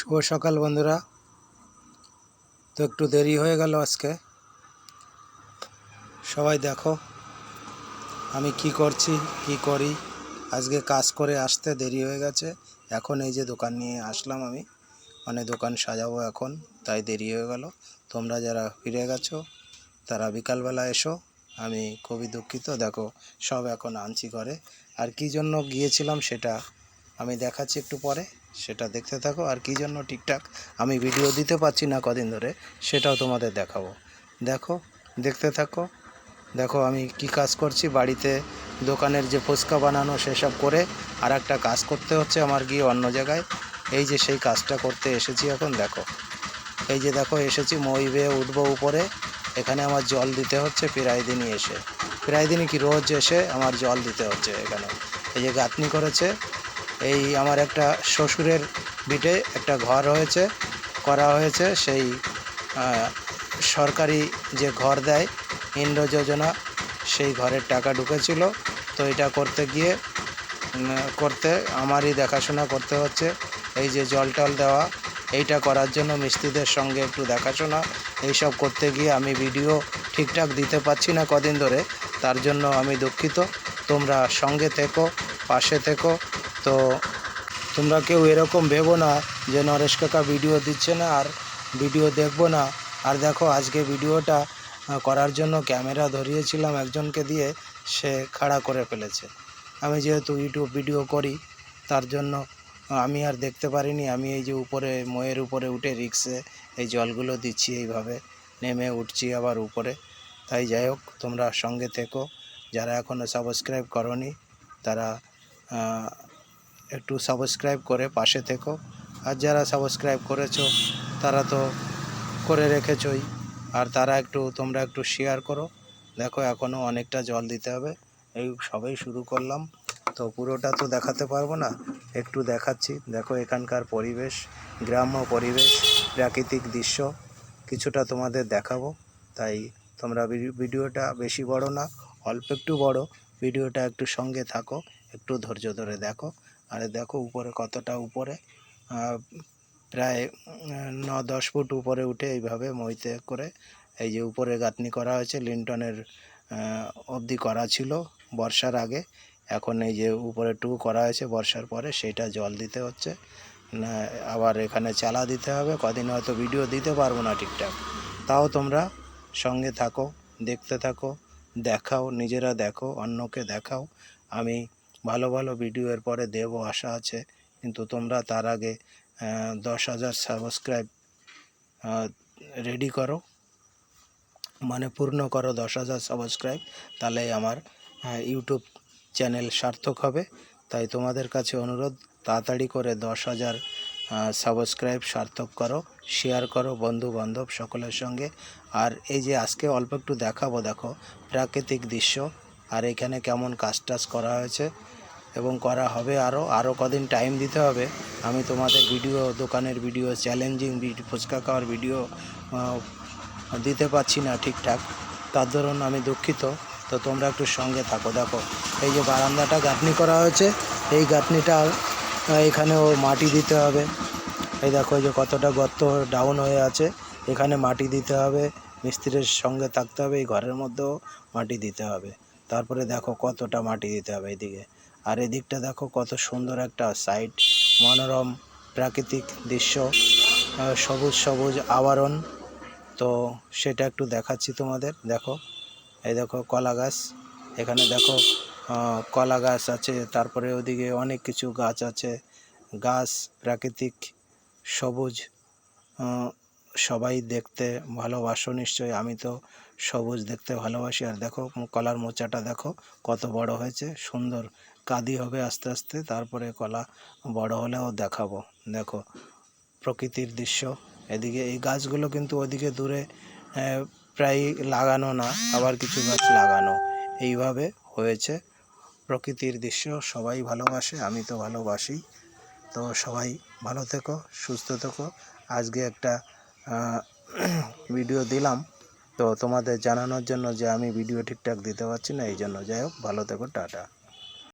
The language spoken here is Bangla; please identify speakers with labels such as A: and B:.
A: শুভ সকাল, বন্ধুরা। তো একটু দেরি হয়ে গেল আজকে। সবাই দেখো, আমি কি করছি, কি করি? আজকে কাজ করে আসতে দেরি হয়ে গেছে। এখন এই যে দোকান নিয়ে আসলাম আমি। মানে দোকান সাজাবো এখন, তাই দেরি হয়ে গেল। তোমরা যারা ফিরে গেছো, তারা বিকালবেলা এসো। আমি খুবই দুঃখিত। দেখো, সব এখন আনছি করে আর কি জন্য গিয়েছিলাম সেটা আমি দেখাচ্ছি একটু পরে, সেটা দেখতে থাকো। আর কি জন্য ঠিকঠাক আমি ভিডিও দিতে পারছি না কদিন ধরে, সেটাও তোমাদের দেখাবো। দেখো, দেখতে থাকো। দেখো, আমি কি কাজ করছি? বাড়িতে দোকানের যে ফুচকা বানানো, সেসব করে আর একটা কাজ করতে হচ্ছে আমার গিয়ে অন্য জায়গায়। এই যে সেই কাজটা করতে এসেছি এখন, দেখো। এই যে দেখো, এসেছি, মই বেয়ে উঠবো উপরে। এখানে আমার জল দিতে হচ্ছে, প্রায় দিনই এসে। প্রায় দিনই কি, রোজ এসে আমার জল দিতে হচ্ছে এখানে। এই যে গাঁথনি করেছে এই আমার একটা শ্বশুরের বিটে একটা ঘর হয়েছে, করা হয়েছে। সেই সরকারি যে ঘর দেয়, ইন্দ্র যোজনা, সেই ঘরের টাকা ঢুকেছিল। তো এটা করতে গিয়ে করতে আমারই দেখাশোনা করতে হচ্ছে। এই যে জল টল দেওয়া, এইটা করার জন্য মিস্ত্রিদের সঙ্গে একটু দেখাশোনা, এইসব করতে গিয়ে আমি ভিডিও ঠিকঠাক দিতে পারছি না কদিন ধরে। তার জন্য আমি দুঃখিত। তোমরা সঙ্গে থেকো, পাশে থেকো। তো তোমরা কেউ এরকম ভেবো না যে নরেশ কাকা ভিডিও দিচ্ছে না আর ভিডিও দেখব না। আর দেখো, আজকে ভিডিওটা করার জন্য ক্যামেরা ধরিয়েছিলাম একজনকে দিয়ে, সে খাড়া করে ফেলেছে। আমি যেহেতু ইউটিউব ভিডিও করি, তার জন্য আমি আর দেখতে পারিনি। আমি এই যে উপরে, ময়ের উপরে উঠে রিক্সে এই জলগুলো দিচ্ছি এইভাবে, নেমে উঠছি আবার উপরে। তাই যাই হোক, তোমরা সঙ্গে থেকো। যারা এখনও সাবস্ক্রাইব করনি, তারা একটু সাবস্ক্রাইব করে পাশে থেকো। আর যারা সাবস্ক্রাইব করেছ, তারা তো করে রেখেছই। আর তারা একটু, তোমরা একটু শেয়ার করো। দেখো এখনও অনেকটা জল দিতে হবে। এই সবেই শুরু করলাম। তো পুরোটা তো দেখাতে পারব না, একটু দেখাচ্ছি। দেখো, এখানকার পরিবেশ, গ্রাম্য পরিবেশ, প্রাকৃতিক দৃশ্য, কিছুটা তোমাদের দেখাবো। তাই তোমরা ভিডিওটা বেশি বড় না, অল্প একটু বড়। ভিডিওটা একটু সঙ্গে থাকো, একটু ধৈর্য ধরে দেখো। আরে দেখো উপরে কতটা উপরে প্রায় ন দশ ফুট উপরে উঠে এইভাবে মইতে করে এই যে উপরে গাঁথনি করা হয়েছে, লিন্টনের অবধি করা ছিল বর্ষার আগে। এখন এই যে উপরে টু করা হয়েছে বর্ষার পরে সেটা জল দিতে হচ্ছে। আবার এখানে চালা দিতে হবে, কদিন হয়তো ভিডিও দিতে পারব না ঠিকঠাক। তাও তোমরা সঙ্গে থাকো, দেখতে থাকো, দেখাও, নিজেরা দেখো, অন্যকে দেখাও। আমি ভালো ভালো ভিডিও এর পরে দেবো, আশা আছে। কিন্তু তোমরা তার আগে দশ হাজার সাবস্ক্রাইব রেডি করো। মানে পূর্ণ করো দশ হাজার সাবস্ক্রাইব তাহলে আমার ইউটিউব চ্যানেল সার্থক হবে। তাই তোমাদের কাছে অনুরোধ, তাড়াতাড়ি করে দশ হাজার সাবস্ক্রাইব সার্থক করো শেয়ার করো বন্ধু বান্ধব সকলের সঙ্গে। আর এই যে আজকে অল্প একটু দেখাবো, দেখো, প্রাকৃতিক দৃশ্য। আর এখানে কেমন কাজ টাজ করা হয়েছে এবং করা হবে আরও আরও কদিন টাইম দিতে হবে। আমি তোমাদের ভিডিও দোকানের ভিডিও চ্যালেঞ্জিং ফুচকা খাওয়ার ভিডিও দিতে পারছি না ঠিকঠাক। তার দরুন আমি দুঃখিত। তো তোমরা একটু সঙ্গে থাকো দেখো। এই যে বারান্দাটা গাঁথনি করা হয়েছে এই গাঁথনিটা আহ, এখানেও মাটি দিতে হবে। এই দেখো যে কতটা গর্ত ডাউন হয়ে আছে এখানে মাটি দিতে হবে। মিস্ত্রির সঙ্গে থাকতে হবে এই ঘরের মধ্যেও মাটি দিতে হবে। তারপরে দেখো কতটা মাটি দিতে হবে এদিকে। আর এদিকটা দেখো কত সুন্দর একটা সাইড মনোরম প্রাকৃতিক দৃশ্য সবুজ সবুজ আবরণ। তো সেটা একটু দেখাচ্ছি তোমাদের, দেখো। এই দেখো কলা গাছ, এখানে দেখো কলা গাছ আছে, তারপরে ওদিকে অনেক কিছু গাছ আছে। গাছ প্রাকৃতিক, সবুজ সবাই দেখতে ভালোবাসো নিশ্চয়ই, আমি তো সবুজ দেখতে ভালোবাসি। আর দেখো, কলার মোচাটা দেখো, কত বড় হয়েছে, সুন্দর। কাদি হবে আস্তে আস্তে, তারপরে কলা বড় হলেও দেখাবো। দেখো, প্রকৃতির দৃশ্য। এদিকে এই গাছগুলো কিন্তু ওদিকে দূরে প্রায় লাগানো না, আবার কিছু গাছ লাগানো। এইভাবে হয়েছে প্রকৃতির দৃশ্য, সবাই ভালোবাসে, আমি তো ভালোবাসি। তো সবাই ভালো থেকো, সুস্থ থেকো। আজকে একটা ভিডিও দিলাম। তো তোমাদের জানানোর জন্য যে আমি ভিডিও ঠিকঠাক দিতে পারছি না, এই জন্য যাই হোক, ভালো থেকো, টাটা।